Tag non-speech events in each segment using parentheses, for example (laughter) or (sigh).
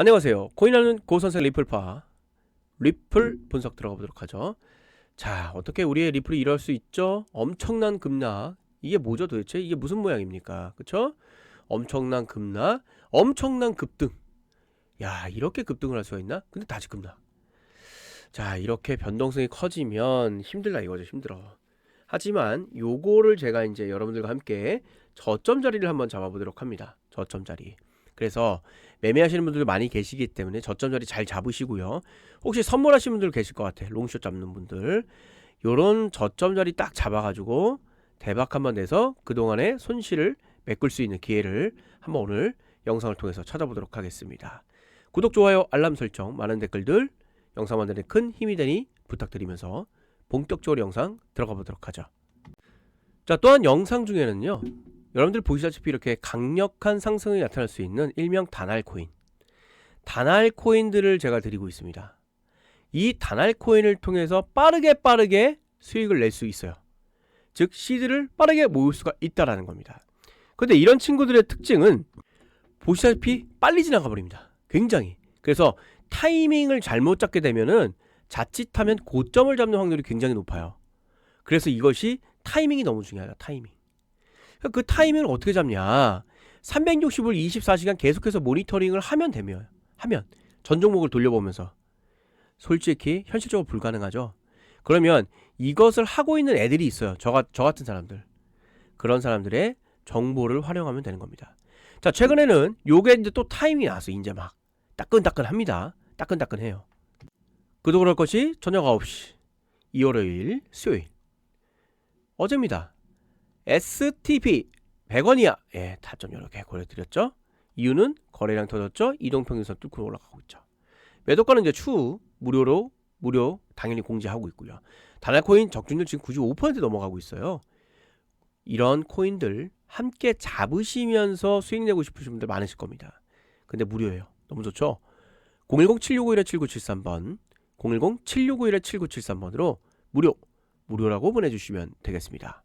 안녕하세요. 코인하는 고선생 리플파 리플 분석 들어가 보도록 하죠. 자, 어떻게 우리의 리플이 이럴 수 있죠? 엄청난 급락. 이게 뭐죠 도대체? 이게 무슨 모양입니까? 그쵸? 엄청난 급락, 엄청난 급등. 야, 이렇게 급등을 할 수가 있나? 근데 다시 급락. 자, 이렇게 변동성이 커지면 힘들다 이거죠. 힘들어. 하지만 요거를 제가 이제 여러분들과 함께 저점 자리를 한번 잡아보도록 합니다. 저점 자리. 그래서 매매하시는 분들 많이 계시기 때문에 저점 자리 잘 잡으시고요. 혹시 선물하시는 분들 계실 것 같아. 롱숏 잡는 분들. 요런 저점 자리 딱 잡아가지고 대박 한번 내서 그동안의 손실을 메꿀 수 있는 기회를 한번 오늘 영상을 통해서 찾아보도록 하겠습니다. 구독, 좋아요, 알람 설정, 많은 댓글들 영상 만드는 데큰 힘이 되니 부탁드리면서 본격적으로 영상 들어가 보도록 하죠. 자, 또한 영상 중에는요. 여러분들 보시다시피 이렇게 강력한 상승이 나타날 수 있는 일명 단알 코인. 단알 코인들을 제가 드리고 있습니다. 이 단알 코인을 통해서 빠르게 빠르게 수익을 낼 수 있어요. 즉 시드를 빠르게 모을 수가 있다라는 겁니다. 근데 이런 친구들의 특징은 보시다시피 빨리 지나가 버립니다. 굉장히. 그래서 타이밍을 잘못 잡게 되면은 자칫하면 고점을 잡는 확률이 굉장히 높아요. 그래서 이것이 타이밍이 너무 중요하다. 타이밍. 그 타이밍을 어떻게 잡냐? 365일 24시간 계속해서 모니터링을 하면 되면 하면 전 종목을 돌려보면서 솔직히 현실적으로 불가능하죠. 그러면 이것을 하고 있는 애들이 있어요. 저, 저 같은 사람들. 그런 사람들의 정보를 활용하면 되는 겁니다. 자, 최근에는 요게 이제 또 타이밍이 나왔어. 이제 막 따끈따끈합니다. 따끈따끈해요. 그도 그럴 것이 저녁 9시 2월 5일 수요일 어제입니다. STP 100원이야. 예, 타점 개 보여드렸죠. 이유는 거래량 터졌죠. 이동평균선 뚫고 올라가고 있죠. 매도가는 이제 추후 무료로 무료 당연히 공지하고 있고요. 다나코인 적중률 지금 95% 넘어가고 있어요. 이런 코인들 함께 잡으시면서 수익 내고 싶으신 분들 많으실 겁니다. 근데 무료예요. 너무 좋죠? 010-7651-7973번 010-7651-7973번으로 무료 무료라고 보내주시면 되겠습니다.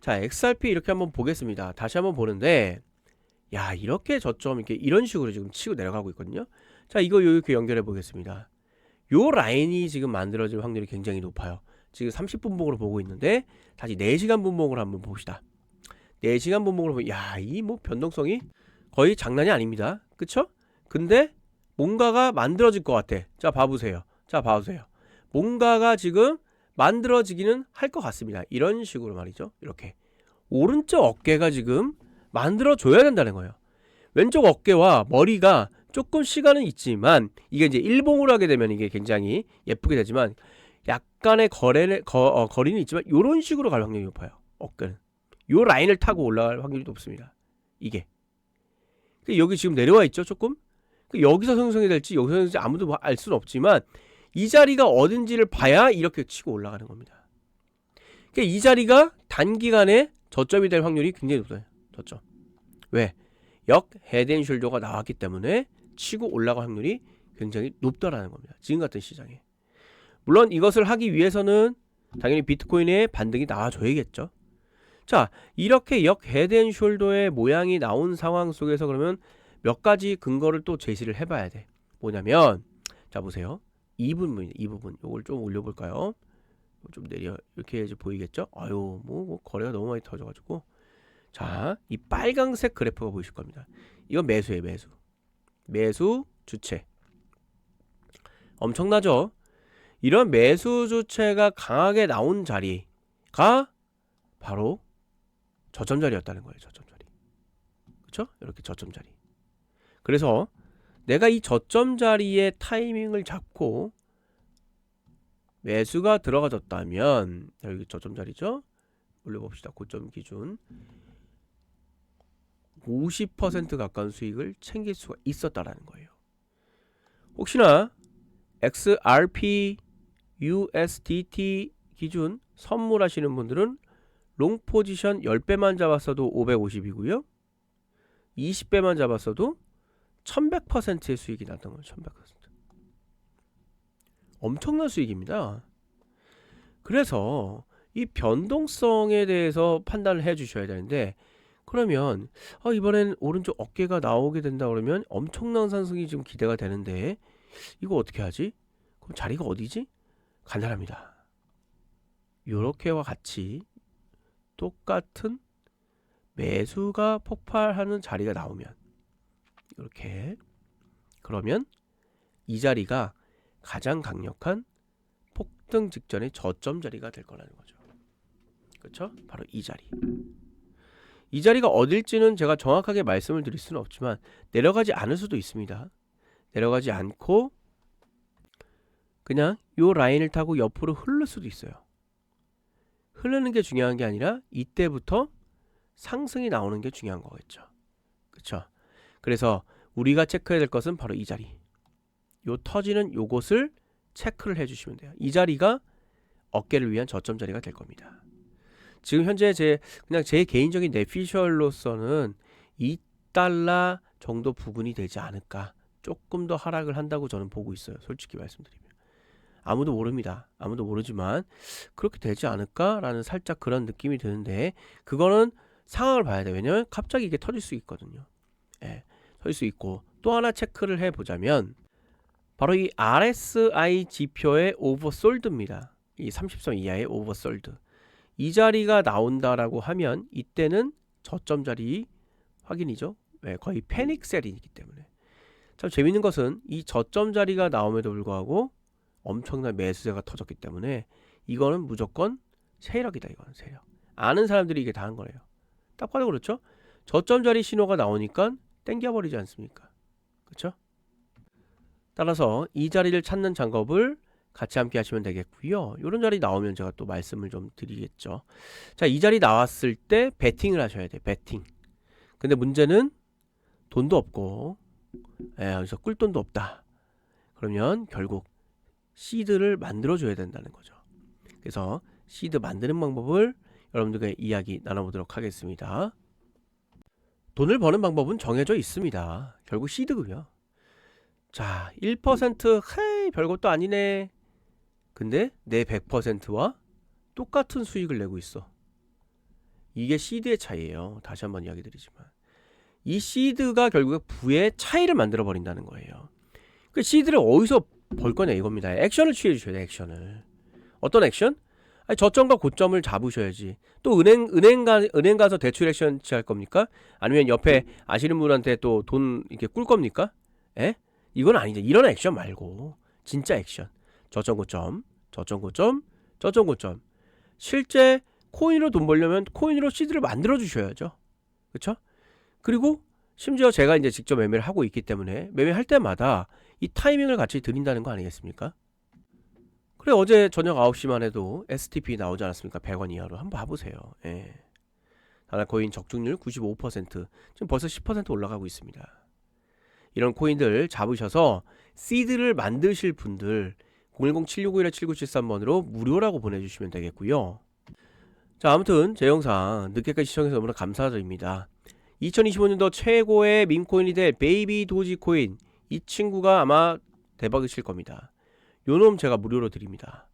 자, XRP 이렇게 한번 보겠습니다. 다시 한번 보는데, 야, 이렇게 저점, 이렇게 이런 식으로 지금 치고 내려가고 있거든요. 자, 이거 이렇게 연결해 보겠습니다. 요 라인이 지금 만들어질 확률이 굉장히 높아요. 지금 30분봉으로 보고 있는데, 다시 4시간 분봉으로 한번 봅시다. 4시간 분봉으로 보면, 야, 이 뭐 변동성이 거의 장난이 아닙니다. 그쵸? 근데 뭔가가 만들어질 것 같아. 자, 봐보세요. 자, 봐보세요. 뭔가가 지금 만들어지기는 할 것 같습니다. 이런 식으로 말이죠. 이렇게 오른쪽 어깨가 지금 만들어줘야 된다는 거예요. 왼쪽 어깨와 머리가 조금 시간은 있지만 이게 이제 일봉으로 하게 되면 이게 굉장히 예쁘게 되지만 약간의 거래 거, 어, 거리는 있지만 이런 식으로 갈 확률이 높아요. 어깨는 요 라인을 타고 올라갈 확률이 높습니다. 이게 여기 지금 내려와 있죠 조금 여기서 형성이 될지 여기서 형성이 될지 아무도 뭐알 수는 없지만 이 자리가 어딘지를 봐야 이렇게 치고 올라가는 겁니다. 그러니까 이 자리가 단기간에 저점이 될 확률이 굉장히 높아요. 저점. 왜? 역 헤드앤숄더가 나왔기 때문에 치고 올라갈 확률이 굉장히 높다라는 겁니다. 지금 같은 시장에. 물론 이것을 하기 위해서는 당연히 비트코인의 반등이 나와줘야겠죠. 자, 이렇게 역 헤드앤숄더의 모양이 나온 상황 속에서 그러면 몇 가지 근거를 또 제시를 해봐야 돼. 뭐냐면, 자 보세요. 이 부분, 이 부분, 요걸 좀 올려볼까요? 좀 내려 이렇게 이제 보이겠죠? 아유, 뭐, 뭐 거래가 너무 많이 터져가지고 자, 이 빨강색 그래프가 보이실 겁니다. 이건 매수예요, 매수. 매수 주체. 엄청나죠? 이런 매수 주체가 강하게 나온 자리가 바로 저점 자리였다는 거예요, 저점 자리. 그렇죠? 이렇게 저점 자리. 그래서 내가 이 저점 자리의 타이밍을 잡고 매수가 들어가졌다면 여기 저점 자리죠. 올려봅시다. 고점 기준 50% 가까운 수익을 챙길 수가 있었다라는 거예요. 혹시나 XRP USDT 기준 선물하시는 분들은 롱 포지션 10배만 잡았어도 550이고요. 20배만 잡았어도 1100%의 수익이 났던 거예요. 1100%. 엄청난 수익입니다. 그래서 이 변동성에 대해서 판단을 해 주셔야 되는데 그러면 아, 이번엔 오른쪽 어깨가 나오게 된다 그러면 엄청난 상승이 지금 기대가 되는데 이거 어떻게 하지? 그럼 자리가 어디지? 간단합니다. 요렇게와 같이 똑같은 매수가 폭발하는 자리가 나오면 이렇게 그러면 이 자리가 가장 강력한 폭등 직전의 저점 자리가 될 거라는 거죠. 그렇죠? 바로 이 자리. 이 자리가 어딜지는 제가 정확하게 말씀을 드릴 수는 없지만 내려가지 않을 수도 있습니다. 내려가지 않고 그냥 요 라인을 타고 옆으로 흐를 수도 있어요. 흐르는 게 중요한 게 아니라 이때부터 상승이 나오는 게 중요한 거겠죠. 그렇죠? 그래서 우리가 체크해야 될 것은 바로 이 자리. 요 터지는 요곳을 체크를 해 주시면 돼요. 이 자리가 어깨를 위한 저점 자리가 될 겁니다. 지금 현재 제 그냥 제 개인적인 내피셜로서는 2달러 정도 부근이 되지 않을까. 조금 더 하락을 한다고 저는 보고 있어요. 솔직히 말씀드리면. 아무도 모릅니다. 아무도 모르지만 그렇게 되지 않을까라는 살짝 그런 느낌이 드는데 그거는 상황을 봐야 돼요. 왜냐면 갑자기 이게 터질 수 있거든요. 예. 터질 수 있고 또 하나 체크를 해 보자면 바로 이 RSI 지표의 오버솔드입니다. 이 30선 이하의 오버솔드. 이 자리가 나온다라고 하면 이때는 저점 자리 확인이죠. 네, 거의 패닉셀이기 때문에. 참 재밌는 것은 이 저점 자리가 나옴에도 불구하고 엄청난 매수세가 터졌기 때문에 이거는 무조건 세력이다 이거는 세력. 아는 사람들이 이게 다 한 거예요. 딱 봐도 그렇죠. 저점 자리 신호가 나오니까 땡겨버리지 않습니까? 그렇죠? 따라서 이 자리를 찾는 작업을 같이 함께 하시면 되겠고요. 이런 자리 나오면 제가 또 말씀을 좀 드리겠죠. 자, 이 자리 나왔을 때 베팅을 하셔야 돼요. 베팅. 근데 문제는 돈도 없고, 예, 여기서 꿀돈도 없다. 그러면 결국 시드를 만들어 줘야 된다는 거죠. 그래서 시드 만드는 방법을 여러분들과 이야기 나눠보도록 하겠습니다. 돈을 버는 방법은 정해져 있습니다. 결국 시드고요. 자, 1% 헤이 별것도 아니네. 근데 내 100%와 똑같은 수익을 내고 있어. 이게 시드의 차이예요. 다시 한번 이야기 드리지만. 이 시드가 결국에 부의 차이를 만들어 버린다는 거예요. 그 시드를 어디서 벌 거냐 이겁니다. 액션을 취해 주셔야 돼, 액션을. 어떤 액션? 아니, 저점과 고점을 잡으셔야지. 또 은행 은행 가 은행 가서 대출 액션 취할 겁니까? 아니면 옆에 아시는 분한테 또 돈 이렇게 꿀 겁니까? 예? 이건 아니죠. 이런 액션 말고 진짜 액션. 저점 고점, 저점 고점, 저점 고점. 실제 코인으로 돈 벌려면 코인으로 시드를 만들어 주셔야죠. 그렇죠? 그리고 심지어 제가 이제 직접 매매를 하고 있기 때문에 매매할 때마다 이 타이밍을 같이 드린다는 거 아니겠습니까? 그래 어제 저녁 9시만 해도 STP 나오지 않았습니까? 100원 이하로 한번 봐보세요. 예. 하나 코인 적중률 95% 지금 벌써 10% 올라가고 있습니다. 이런 코인들 잡으셔서 시드를 만드실 분들 010-7651-7973번으로 무료라고 보내주시면 되겠고요. 자 아무튼 제 영상 늦게까지 시청해서 너무나 감사드립니다. 2025년도 최고의 밈코인이 될 베이비 도지코인 이 친구가 아마 대박을 칠 겁니다. 요놈 제가 무료로 드립니다.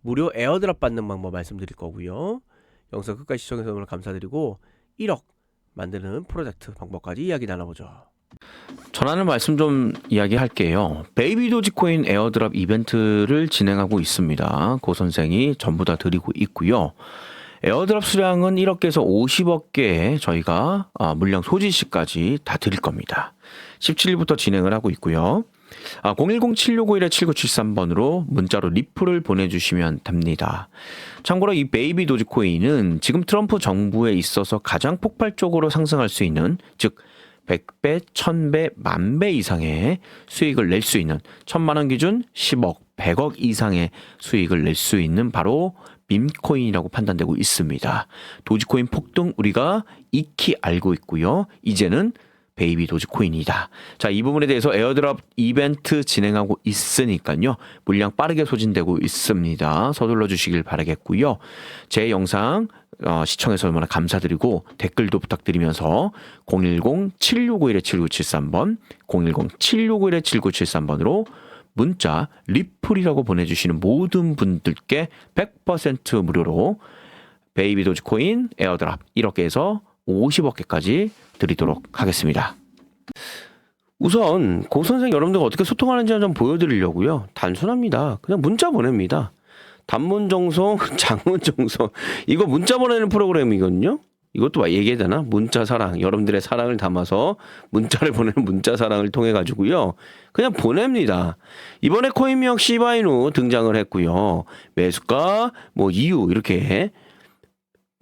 무료 에어드랍 받는 방법 말씀드릴 거고요. 영상 끝까지 시청해서 너무나 감사드리고 1억 만드는 프로젝트 방법까지 이야기 나눠보죠. 전하는 말씀 좀 이야기할게요. 베이비 도지코인 에어드랍 이벤트를 진행하고 있습니다. 고 선생이 전부 다 드리고 있고요. 에어드랍 수량은 1억 개에서 50억 개 저희가 아, 물량 소지 시까지 다 드릴 겁니다. 17일부터 진행을 하고 있고요. 아, 010-7651-7973번으로 문자로 리플을 보내주시면 됩니다. 참고로 이 베이비 도지코인은 지금 트럼프 정부에 있어서 가장 폭발적으로 상승할 수 있는 즉 100배, 1000배, 만배 이상의 수익을 낼 수 있는 천만 원 기준 10억, 100억 이상의 수익을 낼 수 있는 바로 밈코인이라고 판단되고 있습니다. 도지코인 폭등 우리가 익히 알고 있고요. 이제는 베이비 도지코인이다. 자, 이 부분에 대해서 에어드랍 이벤트 진행하고 있으니까요. 물량 빠르게 소진되고 있습니다. 서둘러 주시길 바라겠고요. 제 영상 어, 시청해서 얼마나 감사드리고 댓글도 부탁드리면서 010-7651-7973번, 010-7651-7973번으로 문자 리플이라고 보내주시는 모든 분들께 100% 무료로 베이비 도지코인 에어드랍 1억 개에서 50억 개까지 드리도록 하겠습니다. 우선 고 선생 여러분들과 어떻게 소통하는지 좀 보여드리려고요. 단순합니다. 그냥 문자 보냅니다. 단문 정송, (laughs) 장문 정송. 이거 문자 보내는 프로그램이거든요. 이것도 막 얘기해야 되나? 문자 사랑. 여러분들의 사랑을 담아서 문자를 (laughs) 보내는 문자 사랑을 통해 가지고요. 그냥 보냅니다. 이번에 코인명 시바이누 등장을 했고요. 매수가, 뭐 이유 이렇게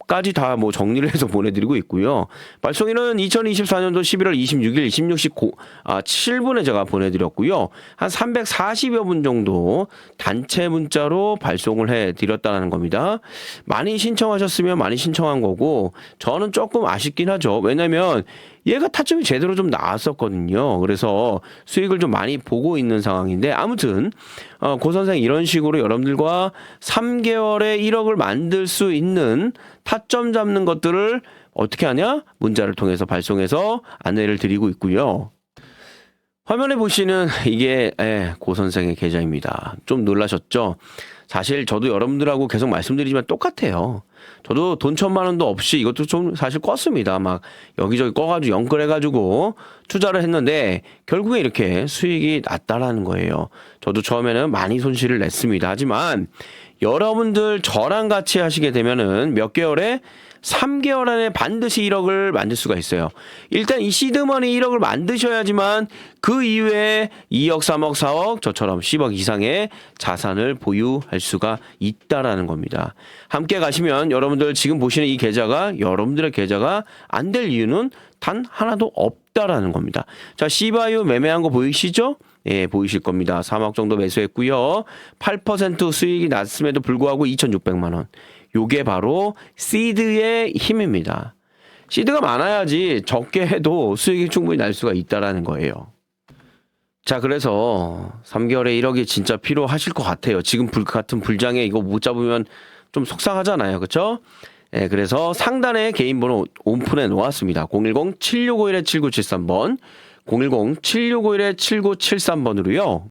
까지 다 뭐 정리를 해서 (laughs) 보내드리고 있고요. 발송일은 2024년도 11월 26일 16시 고, 아, 7분에 제가 보내드렸고요. 한 340여 분 정도 단체 문자로 발송을 해드렸다는 겁니다. 많이 신청하셨으면 많이 신청한 거고 저는 조금 아쉽긴 하죠. 왜냐면 얘가 타점이 제대로 좀 나왔었거든요. 그래서 수익을 좀 많이 보고 있는 상황인데 아무튼 어, 고 선생 이런 식으로 여러분들과 3개월에 1억을 만들 수 있는 타점 잡는 것들을 어떻게 하냐? 문자를 통해서 발송해서 안내를 드리고 있고요. 화면에 보시는 이게 예, 고 선생의 계좌입니다. 좀 놀라셨죠? 사실 저도 여러분들하고 계속 말씀드리지만 똑같아요. 저도 돈 천만 원도 없이 이것도 좀 사실 껐습니다. 막 여기저기 꺼가지고 연끌해가지고 투자를 했는데 결국에 이렇게 수익이 났다라는 거예요. 저도 처음에는 많이 손실을 냈습니다. 하지만 여러분들 저랑 같이 하시게 되면은 몇 개월에 3개월 안에 반드시 1억을 만들 수가 있어요. 일단 이 시드머니 1억을 만드셔야지만 그 이후에 2억, 3억, 4억 저처럼 10억 이상의 자산을 보유할 수가 있다라는 겁니다. 함께 가시면 여러분들 지금 보시는 이 계좌가 여러분들의 계좌가 안 될 이유는 단 하나도 없다라는 겁니다. 자, 시바유 매매한 거 보이시죠? 예, 보이실 겁니다. 3억 정도 매수했고요. 8% 수익이 났음에도 불구하고 2,600만 원. 요게 바로 시드의 힘입니다. 시드가 많아야지 적게 해도 수익이 충분히 날 수가 있다라는 거예요. 자, 그래서 3개월에 1억이 진짜 필요하실 것 같아요. 지금 불 같은 불장에 이거 못 잡으면 좀 속상하잖아요. 그렇죠? 예, 그래서 상단에 개인 번호 오픈해 놓았습니다. 010-7651-7973번, 010-7651-7973번으로요.